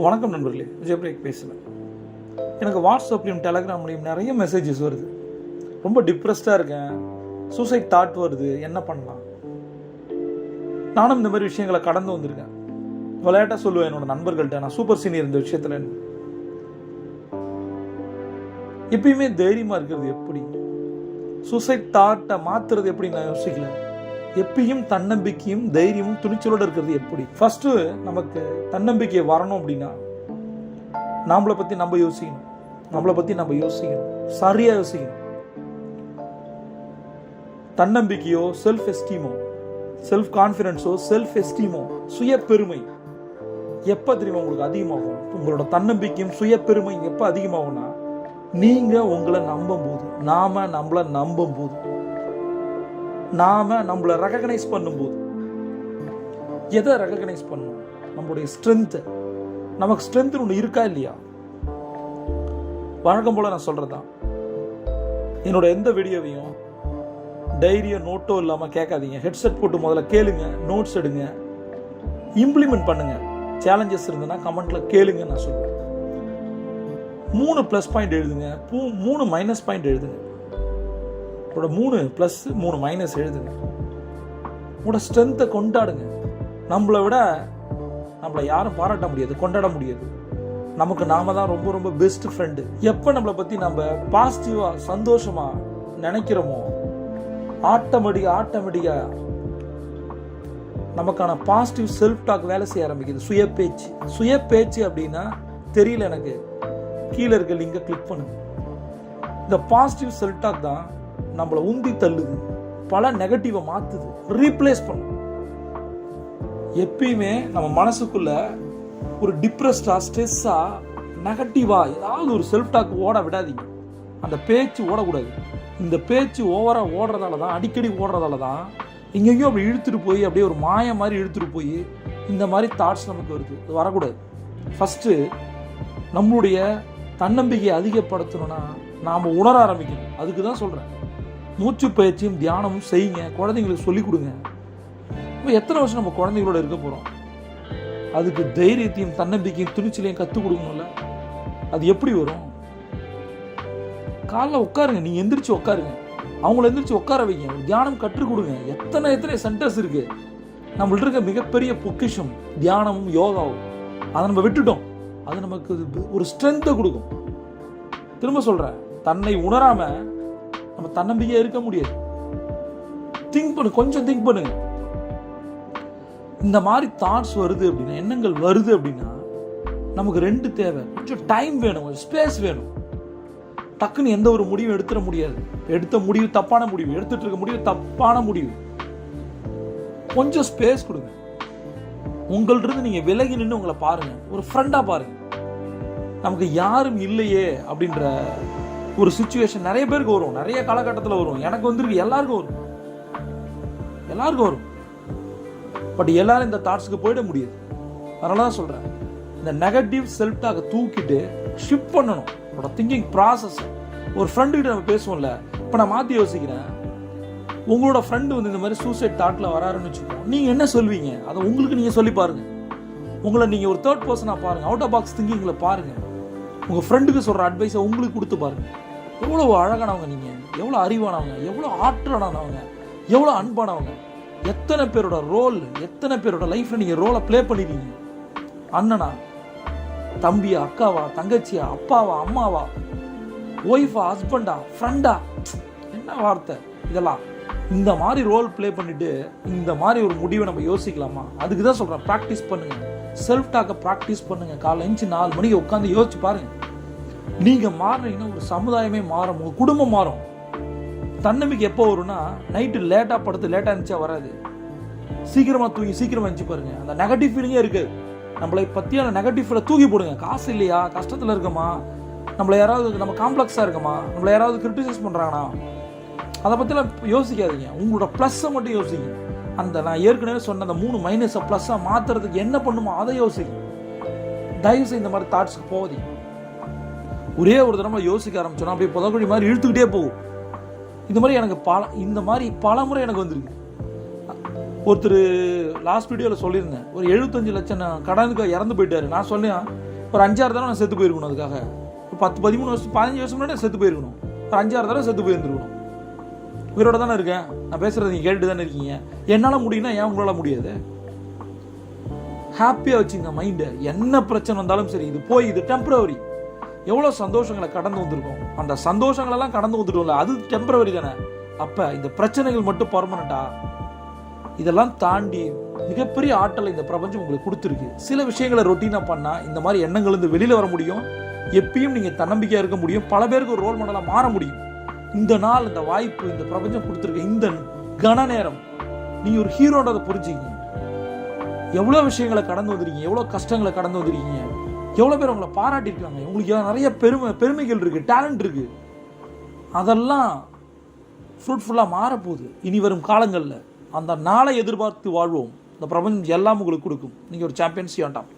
வணக்கம் நண்பர்களே விஜய் பிரேக் பேசுகிறேன் எனக்கு வாட்ஸ்அப்லேயும் டெலகிராம்லேயும் நிறைய மெசேஜஸ் வருது. ரொம்ப டிப்ரெஸ்டாக இருக்கேன். சூசைட் தாட் வருது. என்ன பண்ணலாம்? நானும் இந்த மாதிரி விஷயங்களை கடந்து வந்திருக்கேன். விளையாட்டாக சொல்லுவேன் என்னோட நண்பர்கள்ட்ட. நான் சூப்பர் சீனியர் இந்த விஷயத்தில். எப்பயுமே தைரியமாக இருக்கிறது எப்படி? சூசைட் தாட்டை மாற்றுறது எப்படி? நான் யோசிக்கல. எப்பயும் தன்னம்பிக்கையும் தைரியமும் துணிச்சலோடு இருக்கிறது எப்படி? ஃபஸ்ட்டு நமக்கு தன்னம்பிக்கை வரணும் அப்படின்னா நம்மளை பற்றி நம்ம யோசிக்கணும். நம்மளை பற்றி நம்ம யோசிக்கணும். சரியாக யோசிக்கணும். தன்னம்பிக்கையோ செல்ஃப் எஸ்டீமோ செல்ஃப் கான்ஃபிடென்ஸோ செல்ஃப் எஸ்டீமோ சுய பெருமை எப்போ தெரியுமா உங்களுக்கு அதிகமாகும்? உங்களோட தன்னம்பிக்கையும் சுய பெருமை எப்போ அதிகமாகும்னா நீங்கள் உங்களை நம்பும் போது நாம நம்மளை நம்பும் போது நாம நம்மளை ரெகக்னைஸ் பண்ணும்போது எதை ரெகக்னைஸ் பண்ணணும்? நம்மளுடைய ஸ்ட்ரென்த்து நமக்கு ஸ்ட்ரென்த் ஒன்று இருக்கா இல்லையா? வழக்கம் போல் நான் சொல்கிறது தான் என்னோட எந்த வீடியோவையும் டைரியோ நோட்டோ இல்லாமல் கேட்காதீங்க. ஹெட்செட் போட்டு முதல்ல கேளுங்க நோட்ஸ் எடுங்க. இம்ப்ளிமெண்ட் பண்ணுங்க. சேலஞ்சஸ் இருந்ததுன்னா கமெண்ட்டில் கேளுங்க நான் சொல்லுவேன் மூணு ப்ளஸ் பாயிண்ட் எழுதுங்க. பூ- மூணு மைனஸ் பாயிண்ட் எழுதுங்க. உங்களோட மூணு ப்ளஸ் மூணு மைனஸ் எழுதுங்க. உங்களோட ஸ்ட்ரென்த்தை கொண்டாடுங்க. நம்மளை விட நம்மளை யாரும் பாராட்ட முடியாது கொண்டாட முடியாது. நமக்கு நாம தான் ரொம்ப ரொம்ப பெஸ்ட் ஃப்ரெண்டு எப்போ நம்மளை பற்றி நம்ம பாசிட்டிவாக சந்தோஷமாக நினைக்கிறோமோ ஆட்டோமேட்டிக் ஆட்டோமேட்டிக்காக நமக்கான பாசிட்டிவ் செல்ஃப் டாக் வேலை செய்ய ஆரம்பிக்குது. சுய பேச்சு. சுய பேச்சு அப்படின்னா தெரியல எனக்கு. கீழே இருக்க லிங்கை கிளிக் பண்ணுங்க. இந்த பாசிட்டிவ் செல்ஃப் டாக் தான் நம்மளை உந்தி தள்ளுது. பல நெகட்டிவை மாற்றுது ரீப்ளேஸ் பண்ணும். எப்பயுமே நம்ம மனசுக்குள்ள ஒரு டிப்ரெஸ்டாக ஸ்ட்ரெஸ்ஸாக நெகட்டிவாக ஏதாவது ஒரு செல்ஃப் டாக் ஓட விடாதீங்க. அந்த பேச்சு ஓடக்கூடாது. இந்த பேச்சு ஓவராக ஓடுறதால தான் அடிக்கடி ஓடுறதால தான் எங்கெங்கேயோ அப்படி இழுத்துட்டு போய் அப்படியே ஒரு மாய மாதிரி இழுத்துட்டு போய் இந்த மாதிரி தாட்ஸ் நமக்கு வருது. வரக்கூடாது. ஃபஸ்ட்டு நம்மளுடைய தன்னம்பிக்கையை அதிகப்படுத்தணும்னா நாம் உணர ஆரம்பிக்கணும். அதுக்கு தான் சொல்கிறேன் மூச்சு பயிற்சியும் தியானமும் செய்யுங்க. குழந்தைங்களுக்கு சொல்லிக் கொடுங்க. இப்போ எத்தனை வருஷம் நம்ம குழந்தைங்களோட இருக்க போகிறோம் அதுக்கு தைரியத்தையும் தன்னம்பிக்கையும் துணிச்சலையும் கற்றுக் கொடுக்கணும்ல? அது எப்படி வரும்? காலைல உட்காருங்க. நீங்கள் எந்திரிச்சு உட்காருங்க. அவங்கள எந்திரிச்சு உட்கார வைங்க. தியானம் கற்றுக் கொடுங்க. எத்தனை எத்தனை சென்டர்ஸ் இருக்கு? நம்மள்ட்ட இருக்க மிகப்பெரிய பொக்கிஷம் தியானமும் யோகாவும். அதை நம்ம விட்டுட்டோம். அது நமக்கு ஒரு ஸ்ட்ரென்த்தை கொடுக்கும். திரும்ப சொல்கிறேன் தன்னை உணராமல் நம்ம தன்னம்பிக்கையாக இருக்க முடியாது. திங்க் பண்ணு கொஞ்சம் திங்க் பண்ணுங்க. இந்த மாதிரி தாட்ஸ் வருது அப்படின்னா எண்ணங்கள் வருது அப்படின்னா நமக்கு ரெண்டு தேவை. கொஞ்சம் டைம் வேணும் கொஞ்சம் ஸ்பேஸ் வேணும். டக்குன்னு எந்த ஒரு முடிவும் எடுத்துட முடியாது. எடுத்த முடிவு தப்பான முடிவு எடுத்துட்டு இருக்க முடிவு தப்பான முடிவு. கொஞ்சம் ஸ்பேஸ் கொடுங்க. உங்கள்டிருந்து இருந்து விலகி நின்று உங்களை பாருங்க. ஒரு ஃப்ரெண்டாக பாருங்க. நமக்கு யாரும் இல்லையே அப்படின்ற ஒரு சுச்சுவேஷன் நிறைய பேருக்கு வரும். நிறைய காலகட்டத்தில் வரும். எனக்கு வந்துருக்கு. எல்லாருக்கும் வரும். எல்லாருக்கும் வரும். பட் எல்லாரும் இந்த தாட்ஸ்க்கு போயிட முடியாது. அதனால தான் சொல்றேன். இந்த நெகட்டிவ் செல்ஃப் டாக்கை தூக்கிட்டு ஷிஃப்ட் பண்ணணும். உங்களோட திங்கிங் ப்ராசஸ் ஒரு ஃப்ரெண்டு கிட்ட நம்ம பேசுவோம்ல. இப்போ நான் மாற்றி யோசிக்கிறேன். உங்களோட ஃப்ரெண்டு வந்து இந்த மாதிரி சூசைட் தாட்டில் வராருன்னு வச்சுக்கோங்க. நீங்கள் என்ன சொல்வீங்க? அதை உங்களுக்கு நீங்கள் சொல்லி பாருங்க. உங்களை நீங்கள் ஒரு தேர்ட் பர்சனாக பாருங்க. அவுட் ஆஃப் பாக்ஸ் திங்கிங்கில் பாருங்கள் உங்கள் ஃப்ரெண்டுக்கு சொல்கிற அட்வைஸை உங்களுக்கு கொடுத்து பாருங்கள் எவ்வளோ அழகானவங்க நீங்கள் எவ்வளோ அறிவானவங்க. எவ்வளோ ஆற்றலானவங்க. எவ்வளோ அன்பானவங்க. எத்தனை பேரோட ரோல் எத்தனை பேரோட லைஃப்பில் நீங்கள் ரோலை ப்ளே பண்ணிருக்கீங்க? அண்ணனா தம்பியா அக்காவா தங்கச்சியா அப்பாவா அம்மாவா ஒய்ஃபா ஹஸ்பண்டா ஃப்ரெண்டா என்ன வார்த்தை? இதெல்லாம். இந்த மாதிரி ரோல் ப்ளே பண்ணிட்டு இந்த மாதிரி ஒரு முடிவை நம்ம யோசிக்கலாமா? அதுக்கு தான் சொல்கிறேன் ப்ராக்டிஸ் பண்ணுங்கள் செல்ஃப் டாக்கை ப்ராக்டிஸ் பண்ணுங்க. காலை அஞ்சு நாலு மணிக்கு உட்காந்து யோசிச்சு பாருங்கள் நீங்கள் மாறினீங்கன்னா ஒரு சமுதாயமே மாறும் உங்கள் குடும்பம் மாறும். தன்னம்பிக்கை எப்போ வரும்னா நைட்டு லேட்டாக படுத்து லேட்டாக இருந்துச்சா வராது. சீக்கிரமாக தூங்கி சீக்கிரமாக இருந்துச்சு பாருங்க. அந்த நெகட்டிவ் ஃபீலிங்கே இருக்குது நம்மளை பற்றியான நெகட்டிவ் ஃபீலை தூக்கி போடுங்க. காசு இல்லையா? கஷ்டத்தில் இருக்கமா? நம்மளை யாராவது நம்ம காம்ப்ளெக்ஸாக இருக்கமா? நம்மளை யாராவது கிரிட்டிசைஸ் பண்ணுறாங்கன்னா அதை பற்றிலாம் யோசிக்காதீங்க. உங்களோட ப்ளஸ்ஸை மட்டும் யோசிங்க. அந்த நான் ஏற்கனவே சொன்ன அந்த மூணு மைனஸை ப்ளஸ்ஸாக மாற்றுறதுக்கு என்ன பண்ணுமோ அதை யோசிங்க. தயவுசெய்து இந்த மாதிரி தாட்ஸ்க்கு போகாதீங்க. ஒரே ஒரு தடவை யோசிக்க ஆரம்பிச்சோன்னா அப்படியே புதக்குழி மாதிரி இழுத்துக்கிட்டே போகும். இந்த மாதிரி எனக்கு பல இந்த மாதிரி பல முறை எனக்கு வந்திருக்கு. ஒருத்தர் லாஸ்ட் வீடியோவில் சொல்லியிருந்தேன். ஒரு எழுபத்தஞ்சு லட்சம் கடனுக்கு இறந்து போயிட்டாரு. நான் சொன்னேன் ஒரு அஞ்சாறு தடவை நான் செத்து போயிருக்கணும் அதுக்காக. ஒரு பத்து பதிமூணு வருஷம் பதினஞ்சு வருஷம் முன்னாடி செத்து போயிருக்கணும். ஒரு அஞ்சாறு தடவை செத்து போயிருந்துருக்கணும். உயிரோட தானே இருக்கேன். நான் பேசுறது நீங்கள் கேட்டுட்டு தானே இருக்கீங்க. என்னால் முடியும்னா ஏன் உங்களால் முடியாது? ஹாப்பியாக வச்சுங்க மைண்டை என்ன பிரச்சனை வந்தாலும் சரி இது போய் இது டெம்பரவரி எவ்வளோ சந்தோஷங்களை கடந்து வந்திருக்கோம். அந்த சந்தோஷங்களெல்லாம் கடந்து வந்துட்டோம்ல அது டெம்பரவரி தானே. அப்போ இந்த பிரச்சனைகள் மட்டும் பர்மனண்டா இதெல்லாம் தாண்டி மிகப்பெரிய ஆற்றலை இந்த பிரபஞ்சம் உங்களுக்கு கொடுத்துருக்கு. சில விஷயங்களை ரொட்டீனாக பண்ணால் இந்த மாதிரி எண்ணங்கள் இருந்து வெளியில் வர முடியும். எப்பயும் நீங்கள் தன்னம்பிக்கையாக இருக்க முடியும். பல பேருக்கு ஒரு ரோல் மாடலாக மாற முடியும். இந்த நாள் இந்த வாய்ப்பு இந்த பிரபஞ்சம் கொடுத்துருக்க இந்த கன நேரம் நீங்கள் ஒரு ஹீரோன்றதை புரிஞ்சுக்கிங்க. எவ்வளோ விஷயங்களை கடந்து வந்துருக்கீங்க எவ்வளோ கஷ்டங்களை கடந்து வந்துருக்கீங்க. எவ்வளோ பேர் உங்களை பாராட்டியிருக்காங்க? உங்களுக்கு நிறைய பெருமை பெருமைகள் இருக்குது டேலண்ட் இருக்குது அதெல்லாம் ஃப்ரூட்ஃபுல்லாக மாறப்போகுது. இனி வரும் காலங்களில் அந்த நாளை எதிர்பார்த்து வாழ்வோம். இந்த பிரபஞ்சம் எல்லாம் உங்களுக்கு கொடுக்கும். நீங்கள் ஒரு சாம்பியன்ஸ் வேண்டாம்